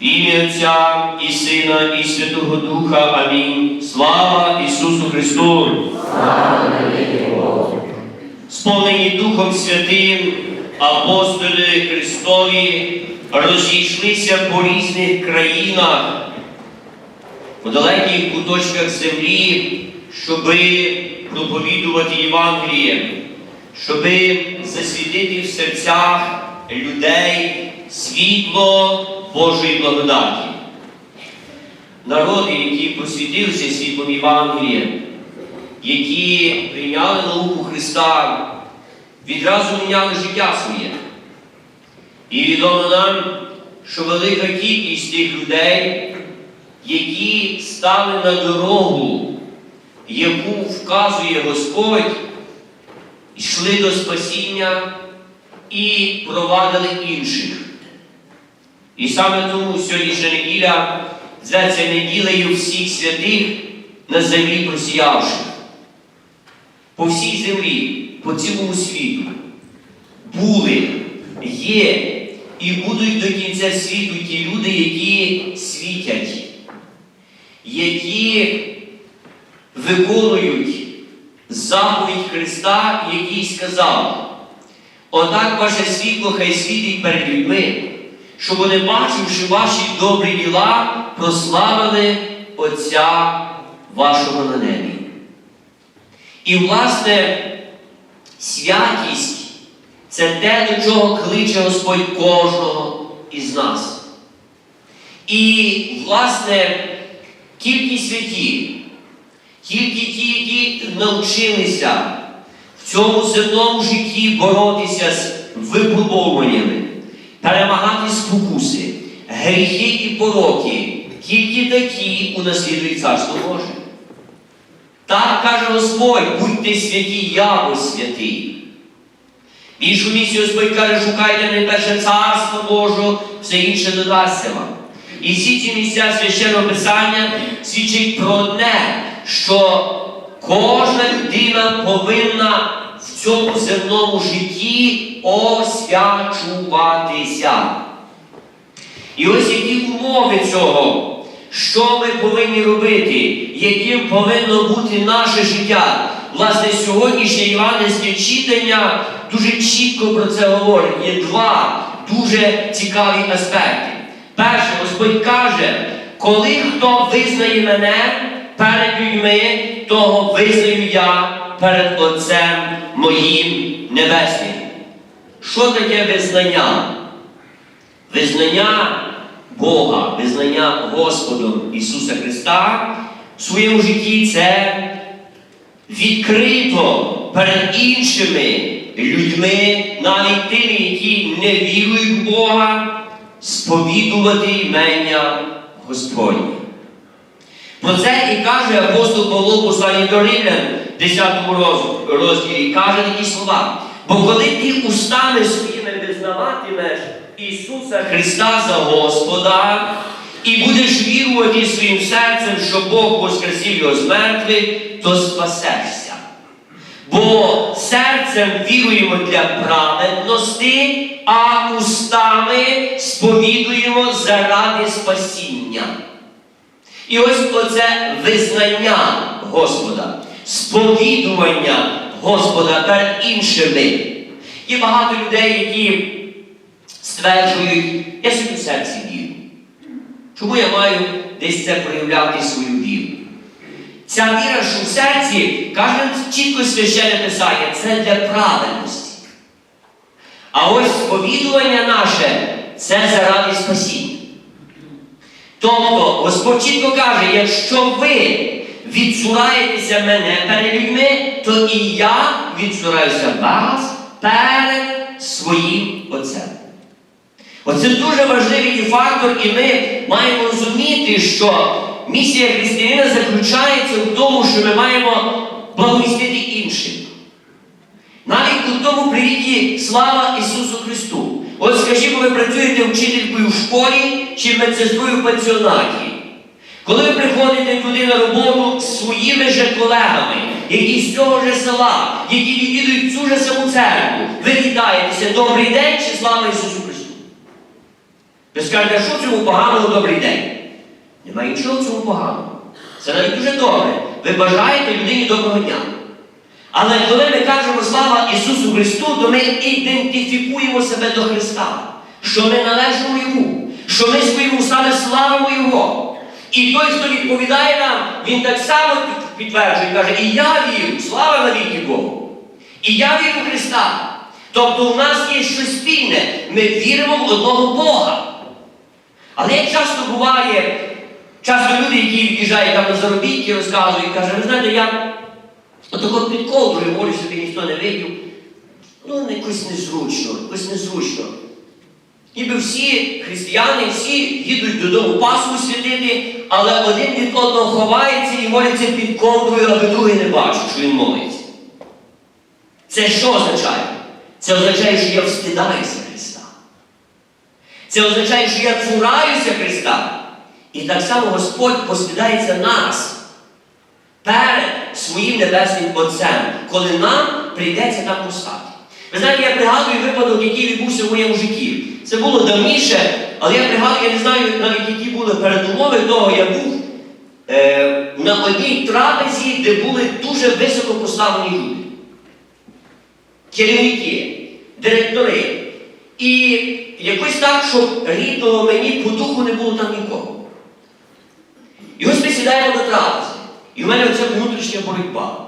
Ім'я Отця і Сина, і Святого Духа. Амінь. Слава Ісусу Христу! Сповнені Духом Святим, апостоли Христові розійшлися по різних країнах, по далеких куточках землі, щоби проповідувати Євангеліє, щоби засвітити в серцях людей світло Божої благодаті. Народи, які просвітилися світлом Євангелія, які прийняли науку Христа, відразу міняли життя своє. І відомо нам, що велика кількість тих людей, які стали на дорогу, яку вказує Господь, йшли до спасіння і провадили інших. І саме тому сьогоднішня неділя зветься неділею всіх святих на землі просіявших. По всій землі, по цілому світу були, є і будуть до кінця світу ті люди, які світять, які виконують заповідь Христа, який сказав, отак ваше світло хай світить перед людьми, щоб вони, бачивши ваші добрі діла, прославили Отця вашого на небі. І, власне, святість це те, до чого кличе Господь кожного із нас. І, власне, тільки святі, тільки ті, які навчилися в цьому земному житті боротися з випробовуваннями, перемагати спокуси, гріхи і пороки, тільки такі унаслідують Царство Боже. Так каже Господь, будьте святі, я ось святий. Іншу місію Господь каже, шукайте найперше царство Божого, все інше додасться вам. І всі ці місця священного Писання свідчать про одне, що кожна людина повинна цьому земному житті освячуватися. І ось які умови цього, що ми повинні робити, яким повинно бути наше життя. Власне, сьогоднішнє євангельське читання дуже чітко про це говорить. Є два дуже цікаві аспекти. Перше, Господь каже, коли хто визнає мене перед людьми, того визнаю я перед Отцем моїм Небесним. Що таке визнання? Визнання Бога, визнання Господом Ісуса Христа в своєму житті це відкрито перед іншими людьми, навіть тими, які не вірують в Бога, сповідувати імення Господнє. Про це і каже апостол Павло посланні до Римлян, 10 розділі, каже такі слова. Бо коли ти устами своїми визнаватимеш Ісуса Христа за Господа, і будеш вірувати своїм серцем, що Бог воскресив його з мертвих, то спасешся. Бо серцем віруємо для праведності, а устами сповідуємо заради спасіння. І ось оце визнання Господа, сповідування Господа перед іншими. Є багато людей, які стверджують, я собі в серці вірю. Чому я маю десь це проявляти свою віру? Ця віра, що в серці, каже чітко священне писання, це для праведності. А ось сповідування наше це заради спасіння. Тобто, Господь чітко каже, якщо ви відсураєтеся мене перед людьми, то і я відсураюся вас перед своїм Отцем. Оце дуже важливий фактор, і ми маємо розуміти, що місія християнина заключається в тому, що ми маємо благовістити іншим. Навіть у тому привіті слава Ісусу Христу. От скажімо, ви працюєте вчителькою в школі чи медсестрою в пансіонаті. Коли ви приходите туди на роботу з своїми же колегами, які з цього ж села, які відвідують цю ж саму церкву, ви вітаєтеся, добрий день чи слава Ісусу Христу. Ви скажете, що цьому поганого добрий день? Немає нічого в цьому поганого. Це навіть дуже добре. Ви бажаєте людині доброго дня. Але коли ми кажемо слава Ісусу Христу, то ми ідентифікуємо себе до Христа, що ми належимо Йому, що ми своїми устами славимо Його. І той, хто відповідає нам, він так само під- підтверджує, каже, і я вірю, слава навіки Богу. І я вірю в Христа. Тобто у нас є щось спільне, ми віримо в одного Бога. Але як часто буває, часто люди, які від'їжджають там на заробітки, розказують, кажуть, ви знаєте, я отако під ковдрою молюся, щоб ніхто не випів. Ну, якось незручно, якось незручно. Ніби всі християни, всі їдуть додому Пасху святити, але один від одного ховається і моляться під ковдрою, аби другий не бачив, що він молиться. Це що означає? Це означає, що я встидаюся Христа. Це означає, що я цураюся Христа. І так само Господь постидається нас перед своїм небесним Отцем, коли нам прийдеться там постати. Ви знаєте, я пригадую випадок, який відбувся в моєму житті. Це було давніше, але я пригадую, я не знаю навіть, які були передумови того, я був е, на одній трапезі, де були дуже високо поставлені люди. Керівники, директори. І якось так, щоб рідного мені по духу не було там нікого. І ось ми сідаємо до трапези. І в мене оця внутрішня боротьба.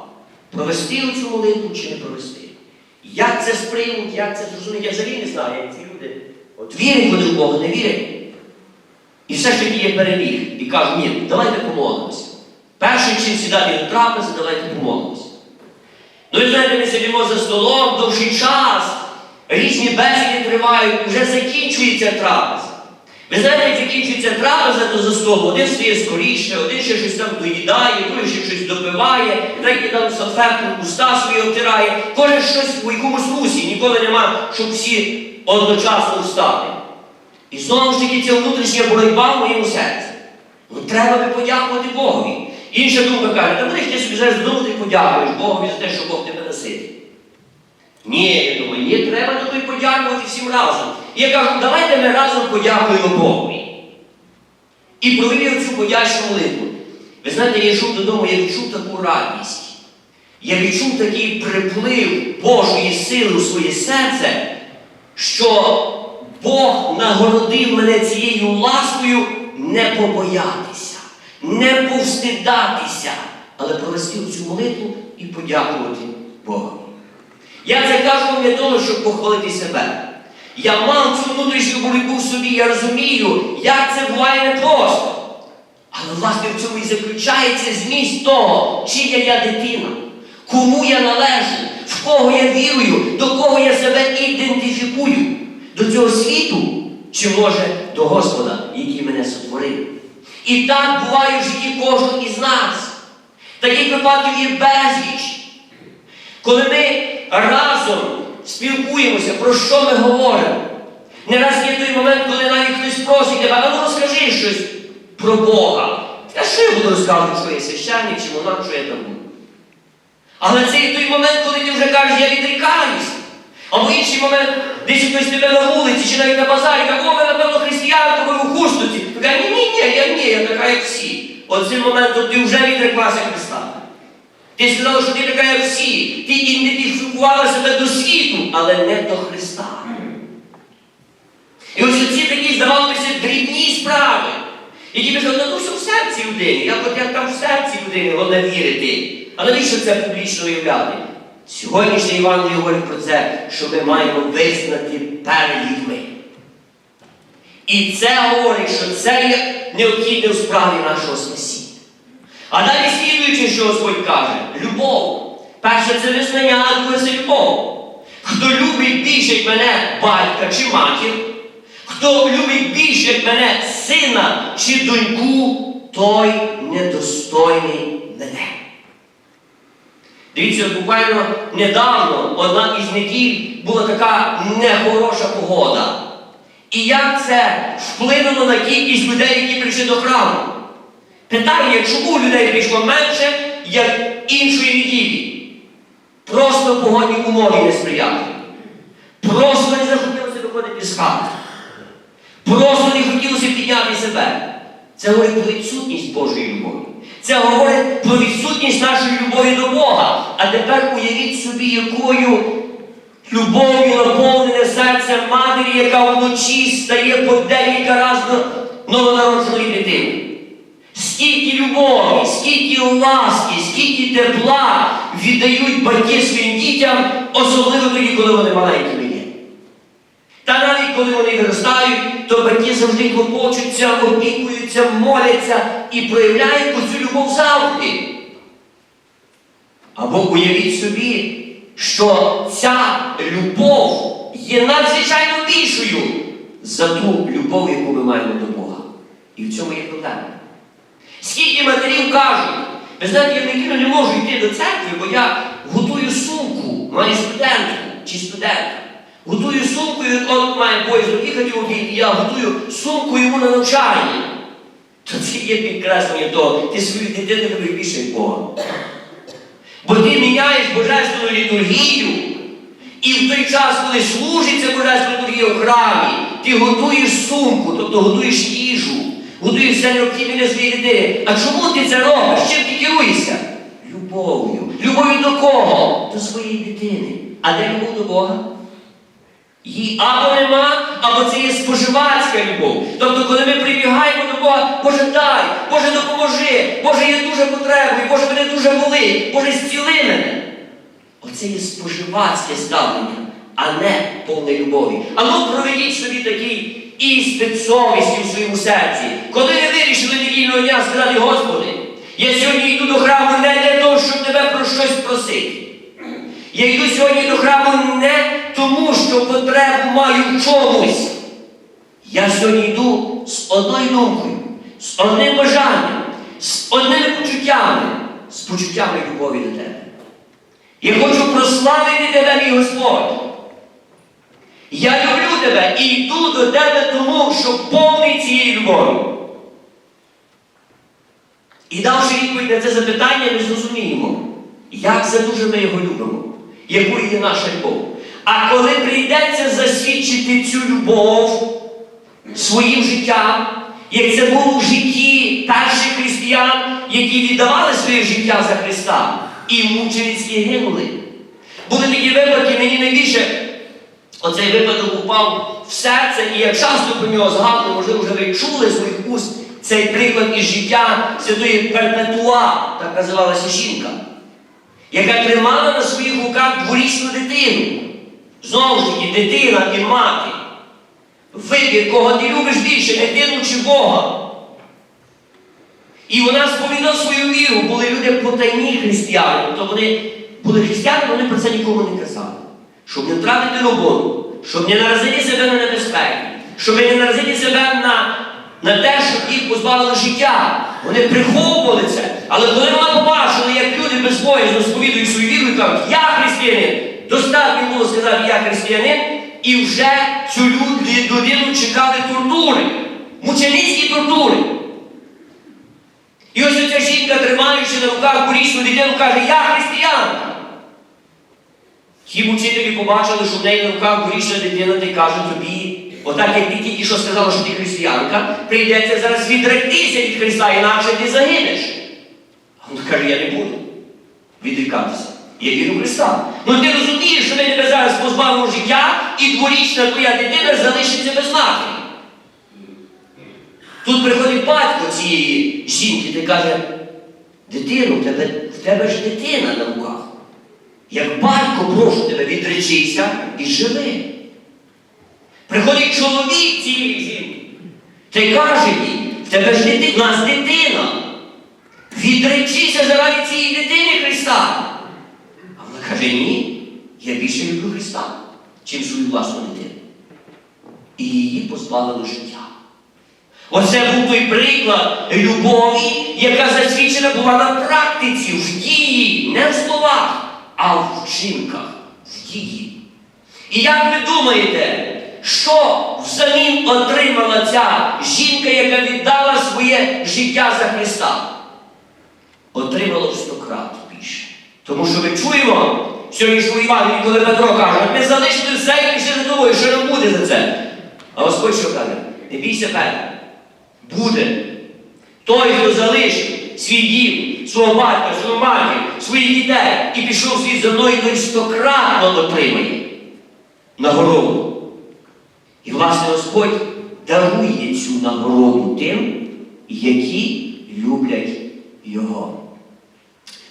Провести цю молитву чи не провести. Як це сприймуть, як це зрозуміють, я взагалі не знаю, як ці люди. От вірять вони в Бога, не вірять. І все ж таки є переміг. І кажуть, ні, давайте помолимося. Перший чим сідати до трапези, давайте помолимося. Ну і знаєте, ми сидимо за столом довший час, різні бесіди тривають, вже закінчується трапеза. Ви знаєте, як закінчується трапеза, то за столом один стає скоріше, один ще щось там доїдає, другий ще щось допиває, третій там салфетку уста свої обтирає. Кожен щось у якомусь русі, ніколи нема, щоб всі одночасно встати. І знову ж таки ця внутрішня боротьба в моєму серці. Ну, треба би подякувати Богові. Інша думка каже, та ти собі зараз додому ти подякуєш Богові за те, що Бог тебе наситив. Ні, я думаю, ні, треба тобі подякувати всім разом. І я кажу, давайте ми разом подякуємо Богові. І провів цю подячну молитву. Ви знаєте, я йшов додому, я відчув таку радість. Я відчув такий приплив Божої сили у своє серце, що Бог нагородив мене цією ласкою не побоятися, не повстидатися, але провести цю молитву і подякувати Богу. Я це кажу не тому, щоб похвалити себе. Я мав цю внутрішню боротьбу в собі, я розумію, як це буває непросто. Але власне в цьому і заключається зміст того, чия я дитина, кому я належу, в кого я вірую, до кого я себе ідентифікую, до цього світу, чи може до Господа, який мене сотворив. І так буває в житті кожного із нас. Таких випадків є безліч. Коли ми разом спілкуємося, про що ми говоримо. Не раз є той момент, коли навіть хтось просить тебе, а ну розкажи щось про Бога. А що я буду розказувати, що я священник чи монах, що я там буду? Але це є той момент, коли ти вже кажеш, я відрікаюсь. Або інший момент, десь хтось тебе на вулиці чи навіть на базарі, каже, о, ви, напевно, християни, то ви у хустуці. Ти каже, ні, ні, ні, я ні, я така, як всі. От цим моментом ти вже відреклася Христа. Ти сказала, що ти така, як всі. Ти ідентифікувала себе до світу, але не до Христа. І ось ці такі, здавалося, дрібні справи, які ми сказали, ну що в серці людини, як от як там в серці людини головне вірити. А навіщо це публічно уявляти? Сьогоднішній Іван говорить про це, що ми маємо визнати перед людьми. І це говорить, що це є необхідне у справі нашого спасіння. А далі слідуючи, що Господь каже, любов. Перше це визнання, а друге це любов. Хто любить більше як мене батька чи матір, хто любить більше як мене сина чи доньку, той недостойний мене. Дивіться, буквально недавно, одна із неділь, була така нехороша погода. І як це вплинуло на кількість людей, які прийшли до храму? Питання, чому людей прийшло менше, як іншої неділі? Просто погодні умови не сприяли. Просто не захотілося виходити з хати. Просто не хотілося підняти себе. Це говорить про відсутність Божої любові. Це говорить про відсутність нашої любові до Бога. А тепер уявіть собі, якою любов'ю наповнене серце матері, яка вночі стає по декілька разів новонародженої дитини. Скільки любові, скільки ласки, скільки тепла віддають батьки своїм дітям, особливо тоді, коли вони маленькими є. Та навіть коли вони виростають, то батьки завжди клопочуться, опікуються, моляться і проявляють оцю любов завжди. Або уявіть собі, що ця любов є надзвичайно більшою за ту любов, яку ми маємо до Бога. І в цьому є проблема. Скільки матерів кажуть, ви знаєте, я неділю не можу йти до церкви, бо я готую сумку, маю студентку чи студента. Готую сумку, і от має поїзд їхати в обід, і я готую сумку йому на навчання. То це є підкреслення того, ти свою дитину любиш більше Бога. Бо ти міняєш божественну літургію, і в той час, коли служиться божественна літургія в храмі, ти готуєш сумку, тобто готуєш їжу, готуєш все необхідне для своєї дитини. А чому ти це робиш? Чим ти керуєшся? Любов'ю. Любов'ю до кого? До своєї дитини. А де любов до Бога? Її або нема, або це є споживацька любов. Тобто, коли ми прибігаємо до Бога, Боже дай, Боже допоможи, Боже, я дуже потребую, Боже, мене дуже болить, Боже, зціли мене. Оце є споживацьке ставлення, а не повне любові. А ну проведіть собі такий іспит совісті у своєму серці. Коли ви вирішили недільного дня сказати, Господи, я сьогодні йду до храму не для того, щоб тебе про щось просити. Я йду сьогодні до храму не тому, що потребу маю в чомусь. Я сьогодні йду з одною думкою, з одним бажанням, з одними почуттями, з почуттями любові до тебе. Я хочу прославити тебе, мій Господь. Я люблю тебе і йду до тебе тому, що повний цієї любові. І давши відповідь на це запитання, ми зрозуміємо, як це дуже ми його любимо, якою є наша любов. А коли прийдеться засвідчити цю любов своїм життям, як це було в житті перших християн, які віддавали своє життя за Христа і мученицьки гинули. Були такі випадки, мені найбільше оцей випадок упав в серце, і я часто про нього згадую, можливо, вже ви чули з моїх уст цей приклад із життя святої Перпетуа, так називалася жінка, яка тримала на своїх руках дворічну дитину. Знову ж таки, дитина і мати. Вибір, кого ти любиш більше, дитину чи Бога. І вона сповідала свою віру, були люди потайні християни, тобто вони були християни, вони про це нікому не казали. Щоб не втратити роботу, щоб не наразити себе на небезпеки, щоб не наразити себе на, на те, щоб їх позбавили життя. Вони приховували це. Але коли вона побачила, як люди безбоязно сповідують свою віру і кажуть, я християнин, достатньо було сказати, я християнин, і вже цю людину чекали тортури, мученицькі тортури. І ось ця жінка, тримаючи на руках порічну дитину, каже, я християнка. Ті мучителі побачили, що в неї на руках порічна дитина, та й кажуть тобі, отак як ти тільки що сказала, що ти християнка, прийдеться зараз відректися від Христа, інакше ти загинеш. А вона каже, я не буду відрікатися. Я вірю в Христа. Ну ти розумієш, що ми тебе зараз позбавимо життя, і дворічна твоя дитина залишиться без матері. Тут приходить батько цієї жінки та каже, дитину, в тебе, в тебе ж дитина на руках. Як батько, прошу тебе, відречися і живи. Приходить чоловік цієї жінки та й каже їй, в тебе ж дитина, в нас дитина. Відречися заради цієї дитини Христа. А вона каже, ні, я більше люблю Христа, чим свою власну дитину. І її позбавили життя. Оце був той приклад любові, яка засвідчена була на практиці, в дії, не в словах, а в вчинках, в дії. І як ви думаєте, що взамін отримала ця жінка, яка віддала своє життя за Христа? Отримала в сто крат більше. Тому що ми чуємо сьогоднішньому Івангелії, коли Петро каже, ми залишили все і пішли за тобою, що нам буде за це? А Господь що каже? не бійся Петра. Буде. Той, хто залишив свій дім, свого батька, свою матір, своїх дітей і пішов світ за мною, той стократно отримає нагороду. І, власне, Господь дарує цю нагороду тим, які люблять Його.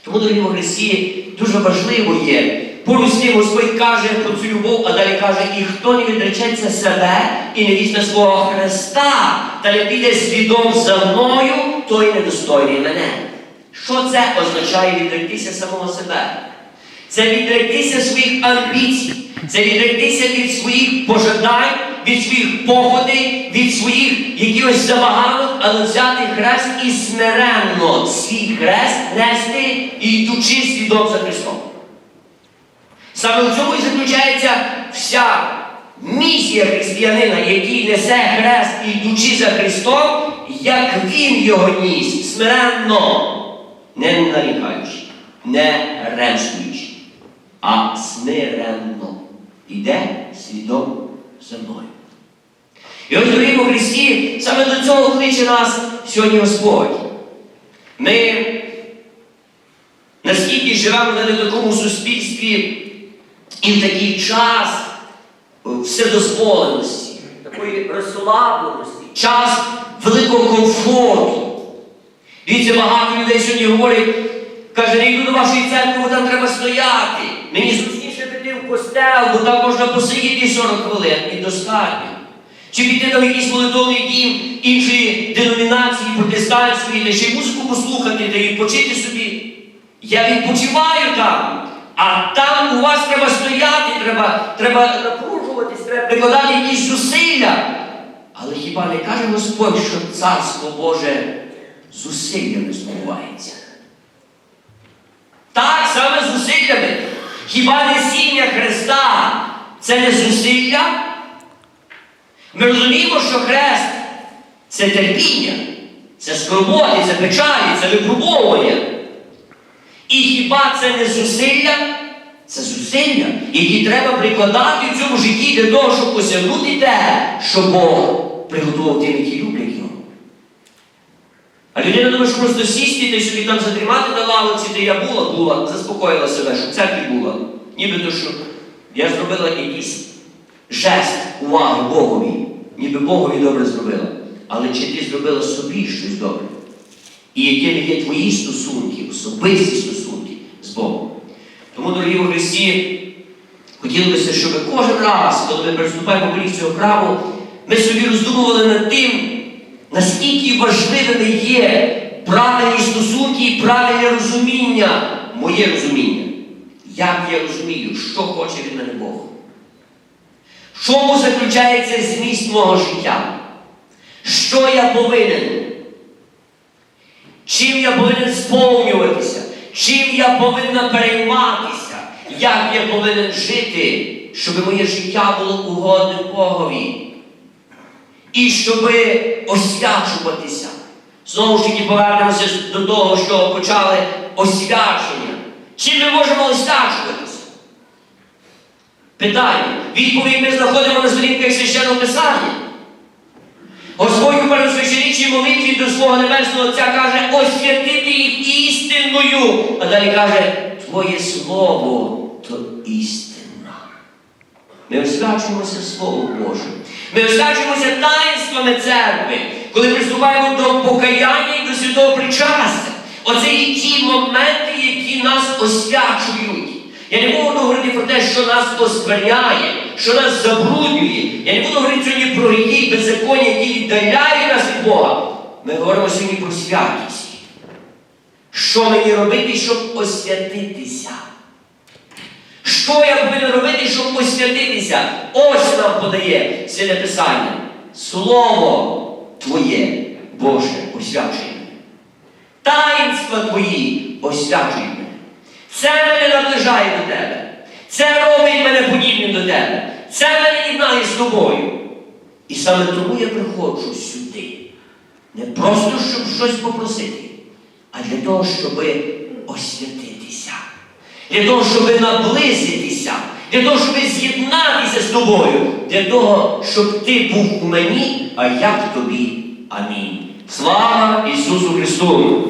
Тому, дорогі Христі, дуже важливо є. Поруч Господь каже про цю любов, а далі каже, і хто не відречеться себе і не візьме свого Христа, та не піде слідом за мною, той недостойний мене. Що це означає відректися самого себе? Це відректися своїх амбіцій, це відректися від своїх пожадань, від своїх походей, від своїх якихось забаганок, але взяти хрест і смиренно свій хрест нести і йдучи слідом за Христом. Саме в цьому і заключається вся місія християнина, який несе хрест і йдучи за Христом, як він його ніс, смиренно, не нарікаючи, не ремствуючи, а смиренно йде слідом за мною. І ось, дорогі у Христі, саме до цього кличе нас сьогодні Господь. Ми наскільки живемо в такому суспільстві і в такий час вседозволеності, такої розслабленості, час великого комфорту. Дивіться, багато людей сьогодні говорять, каже, не йду до вашої церкви, бо там треба стояти. Мені костел, бо там можна посидіти 40 хвилин і достатньо. Чи піти до якийсь молитовний дім іншої деномінації, протестантської, та ще й музику послухати та відпочити собі. Я відпочиваю там, а там у вас треба стояти, треба, треба напружуватись, треба прикладати якісь зусилля. Але хіба не каже Господь, що царство Боже зусиллями здобувається? Так, саме зусиллями. Хіба несіння Христа це не зусилля? Ми розуміємо, що хрест це терпіння, це скорботи, це печалі, це випробовування. І хіба це не зусилля? Це зусилля, які треба прикладати в цьому житті для того, щоб осягнути те, що Бог приготував тим, які люблять його. А людина думає, що просто сісти й собі там задрімати на лавиці, де я була, була, заспокоїла себе, що в церкві була. Нібито, що я зробила якийсь жест уваги Богові, ніби Богові добре зробила. Але чи ти зробила собі щось добре? І якими є твої стосунки, особисті стосунки з Богом? Тому, дорогі у Христі, хотілося, щоб кожен раз, коли ми приступаємо до цього храму, ми собі роздумували над тим, наскільки важливими є правильні стосунки і правильне розуміння, моє розуміння. Як я розумію, що хоче від мене Бог? Чому заключається зміст мого життя? Що я повинен? Чим я повинен сповнюватися? Чим я повинна перейматися? Як я повинен жити, щоб моє життя було угодним Богові? І щоб освячуватися. Знову ж таки повернемося до того, що почали освячення. Чим ми можемо освячуватися? Питання. Відповідь ми знаходимо на сторінках священного писання. Господь у першосвященічній молитві до свого Небесного Отця каже, освятити їх істинною. А далі каже, Твоє Слово то істина. Ми освячуємося Словом Божим. Ми освячуємося таїнствами церкви, коли приступаємо до покаяння і до святого причастя. Оце і ті моменти, які нас освячують. Я не буду говорити про те, що нас оскверняє, що нас забруднює. Я не буду говорити сьогодні про і беззаконня, які віддаляють нас від Бога. Ми говоримо сьогодні про святість. Що мені робити, щоб освятитися? Що я повинен робити, щоб освятитися? Ось нам подає Святе Писання. Слово Твоє, Боже, освячує мене. Таїнства Твої освячує мене. Це мене наближає до Тебе. Це робить мене подібним до Тебе. Це мене єднає з тобою. І саме тому я приходжу сюди. Не просто, щоб щось попросити, а для того, щоб освятитися. Для того, щоб наблизитися, для того, щоб з'єднатися з тобою, для того, щоб ти був у мені, а я в тобі. Амінь. Слава Ісусу Христу!